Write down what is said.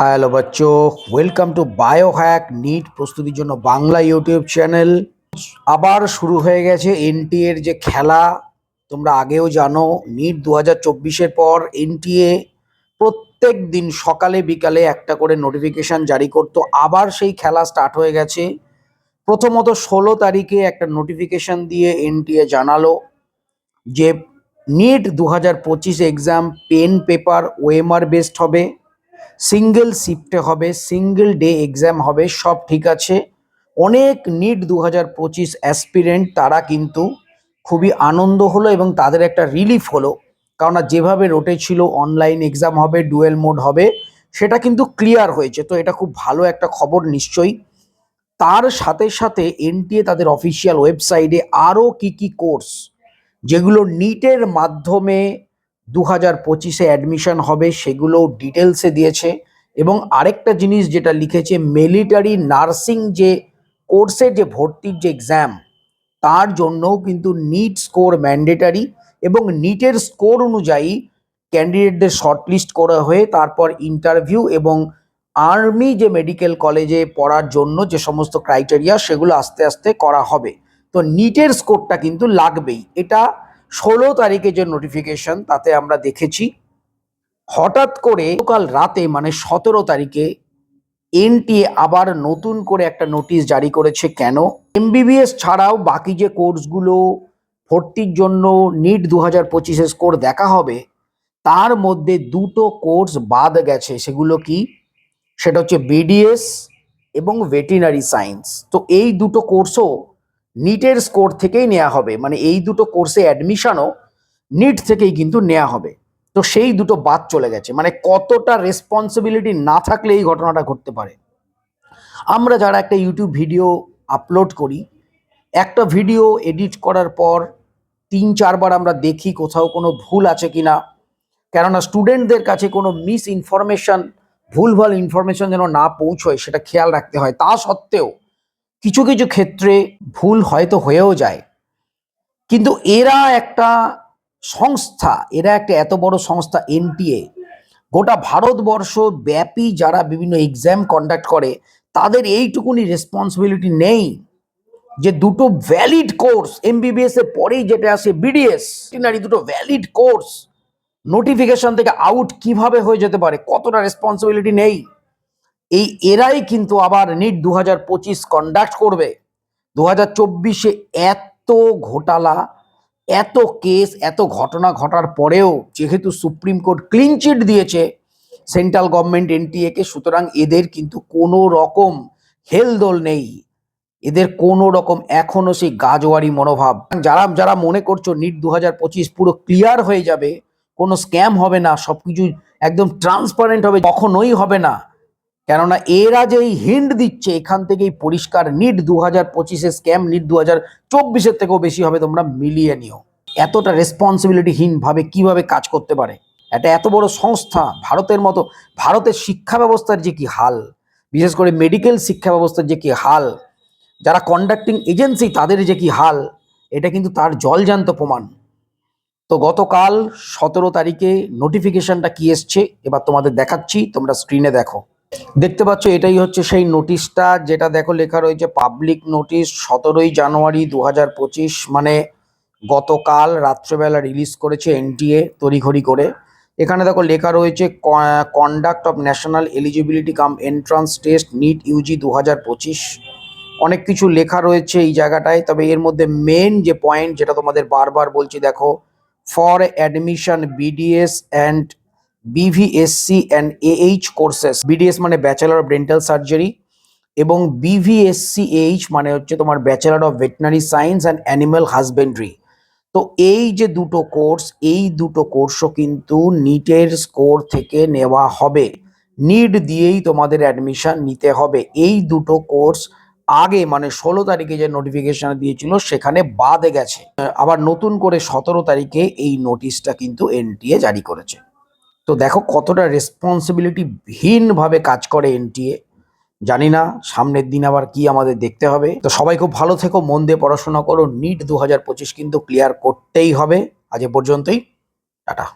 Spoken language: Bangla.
Hello বাচ্চো। Welcome to Bio Hack NEET প্রস্তুতির জন্য বাংলা ইউটিউব চ্যানেল আবার শুরু হয়ে গেছে এনটিএ এর যে খেলা। তোমরা আগেও জানো নিট দু হাজার চব্বিশের পর এনটিএ প্রত্যেক দিন সকালে, বিকালে একটা করে নোটিফিকেশন জারি করতো। আবার সেই খেলা স্টার্ট হয়ে গেছে। প্রথমত ষোলো তারিখে একটা নোটিফিকেশন দিয়ে এনটিএ জানালো যে নিট দু হাজার পঁচিশ exam pen paper OMR based হবে। সিঙ্গেল শিফটে হবে সিঙ্গেল ডে এক্সাম হবে, সব ঠিক আছে। অনেক নিট দু হাজার পঁচিশ অ্যাসপিরেন্ট তারা কিন্তু খুবই আনন্দ হলো এবং তাদের একটা রিলিফ হলো। কারণ যেভাবে রোটে ছিল অনলাইন এক্সাম হবে ডুয়েল মোড হবে, সেটা কিন্তু ক্লিয়ার হয়েছে। তো এটা খুব ভালো একটা খবর নিশ্চয়ই। তার সাথে সাথে এনটিএ তাদের অফিসিয়াল ওয়েবসাইটে আরও কি কি কোর্স যেগুলো নিটের মাধ্যমে দু হাজার পঁচিশে অ্যাডমিশন হবে সেগুলো ডিটেলসে দিয়েছে। এবং আরেকটা জিনিস যেটা লিখেছে মিলিটারি নার্সিং যে কোর্সের যে ভর্তির যে এক্সাম তার জন্যও কিন্তু নিট স্কোর ম্যান্ডেটারি এবং নিটের স্কোর অনুযায়ী ক্যান্ডিডেটদের শর্টলিস্ট করা হয়ে, তারপর ইন্টারভিউ এবং আর্মি যে মেডিকেল কলেজে পড়ার জন্য যে সমস্ত ক্রাইটেরিয়া সেগুলো আস্তে আস্তে করা হবে। তো নিটের স্কোরটা কিন্তু লাগবেই। এটা ষোলো তারিখে যে নোটিফিকেশন তাতে আমরা দেখেছি, হঠাৎ করে কাল রাতে মানে সতেরো তারিখে, এনটিএ আবার নতুন করে একটা নোটিশ জারি করেছে। কেন? এমবিবিএস ছাড়াও বাকি যে কোর্সগুলো, ভর্তির জন্য নিট দু হাজার পঁচিশে স্কোর দেখা হবে, তার মধ্যে দুটো কোর্স বাদ গেছে। সেগুলো কি? সেটা হচ্ছে বিডিএস এবং ভেটেরিনারি সায়েন্স তো এই দুটো কোর্সও নিটের স্কোর থেকেই নেওয়া হবে। মানে এই দুটো কোর্সে অ্যাডমিশনও নিট থেকেই কিন্তু নেওয়া হবে। তো সেই দুটো বাদ চলে গেছে। মানে কতটা রেসপন্সিবিলিটি না থাকলে এই ঘটনাটা ঘটতে পারে। আমরা যারা একটা ইউটিউব ভিডিও আপলোড করি, একটা ভিডিও এডিট করার পর তিন চারবার আমরা দেখি কোথাও কোনো ভুল আছে কিনা। কেননা স্টুডেন্টদের কাছে কোনো মিস ইনফরমেশন ভুলভাল ইনফরমেশন যেন না পৌঁছয়, সেটা খেয়াল রাখতে হয়। তা সত্ত্বেও কিছু কিছু ক্ষেত্রে ভুল হয়তো হয়েও যায়। কিন্তু এরা একটা সংস্থা, এরা একটা এত বড় সংস্থা এনটিএ। গোটা ভারতবর্ষ ব্যাপী যারা বিভিন্ন এক্সাম কন্ডাক্ট করে, তাদের এইটুকুনি রেসপন্সিবিলিটি নেই যে দুটো ভ্যালিড কোর্স এমবিবিএস এর পরেই যেটা আসে বিডিএস দুটো ভ্যালিড কোর্স নোটিফিকেশন থেকে আউট কীভাবে হয়ে যেতে পারে, কতটা রেসপন্সিবিলিটি নেই। এই এরাই কিন্তু আবার নিট দু হাজার পঁচিশ কন্ডাক্ট করবে। দু হাজার চব্বিশে এত ঘোটালা, এত কেস এত ঘটনা ঘটার পরেও যেহেতু সুপ্রিম কোর্ট ক্লিন চিট দিয়েছে সেন্ট্রাল গভর্নমেন্ট এনটিএ কে, সুতরাং এদের কিন্তু কোনো রকম হেলদোল নেই। এদের কোনো রকম এখনও সেই গাজওয়ারি মনোভাব। যারা যারা মনে করছ নিট দু হাজার পঁচিশ পুরো ক্লিয়ার হয়ে যাবে, কোনো স্ক্যাম হবে না, সবকিছু একদম ট্রান্সপারেন্ট হবে, কখনোই হবে না। কেননা এরা যে এই হিন্ট দিচ্ছে, এখান থেকেই পরিষ্কার নিট দু হাজার পঁচিশে স্ক্যাম নিট দু হাজার চব্বিশের থেকেও বেশি হবে তোমরা মিলিয়ে নিও। এতটা রেসপন্সিবিলিটিহীন ভাবে কীভাবে কাজ করতে পারে? একটা এত বড় সংস্থা, ভারতের মতো, ভারতের শিক্ষা ব্যবস্থার যে কি হাল, বিশেষ করে মেডিকেল শিক্ষা ব্যবস্থার যে কি হাল, যারা কন্ডাক্টিং এজেন্সি তাদের যে কি হাল, এটা কিন্তু তার জলজান্ত প্রমাণ। তো গতকাল সতেরো তারিখে নোটিফিকেশনটা কি এসছে, এবার তোমাদের দেখাচ্ছি, তোমরা স্ক্রিনে দেখো। দেখতে পাচ্ছ, এটাই হচ্ছে সেই নোটিশটা যেটা দেখো লেখা রয়েছে পাবলিক নোটিশ সতেরোই জানুয়ারি দু মানে গতকাল রাত্রেবেলা রিলিজ করেছে এনটিএ তড়িঘড়ি করে। এখানে দেখো লেখা রয়েছে conduct of National Eligibility cum Entrance Test NEET UG দু হাজার পঁচিশ। অনেক কিছু লেখা রয়েছে এই জায়গাটায়, তবে এর মধ্যে মেন যে পয়েন্ট যেটা তোমাদের বারবার বলছি, দেখো for admission BDS and BVSc and AH courses BDS মানে ব্যাচেলর অফ ডেন্টাল সার্জারি এবং বিভিএসসি এইচ মানে হচ্ছে তোমার bachelor of veterinary science and animal husbandry তো এই যে দুটো কোর্স এই দুটো কোর্সও কিন্তু নিটের স্কোর থেকে নেওয়া হবে। নিট দিয়েই তোমাদের অ্যাডমিশন নিতে হবে। এই দুটো কোর্স আগে মানে ষোলো তারিখে যে নোটিফিকেশন দিয়েছিল, সেখানে বাদে গেছে। আবার নতুন করে সতেরো তারিখে এই নোটিশটা কিন্তু এনটিএ জারি করেছে। তো দেখো কতটা রেসপন্সিবিলিটি রেসপন্সিবিলিটিহীনভাবে কাজ করে এনটিএ জানি না, সামনের দিন আবার কি আমাদের দেখতে হবে। তো সবাই খুব ভালো থেকো, মন দিয়ে পড়াশোনা করো। নিট দু হাজার পঁচিশ কিন্তু ক্লিয়ার করতেই হবে। আজ এ পর্যন্তই। টাটা।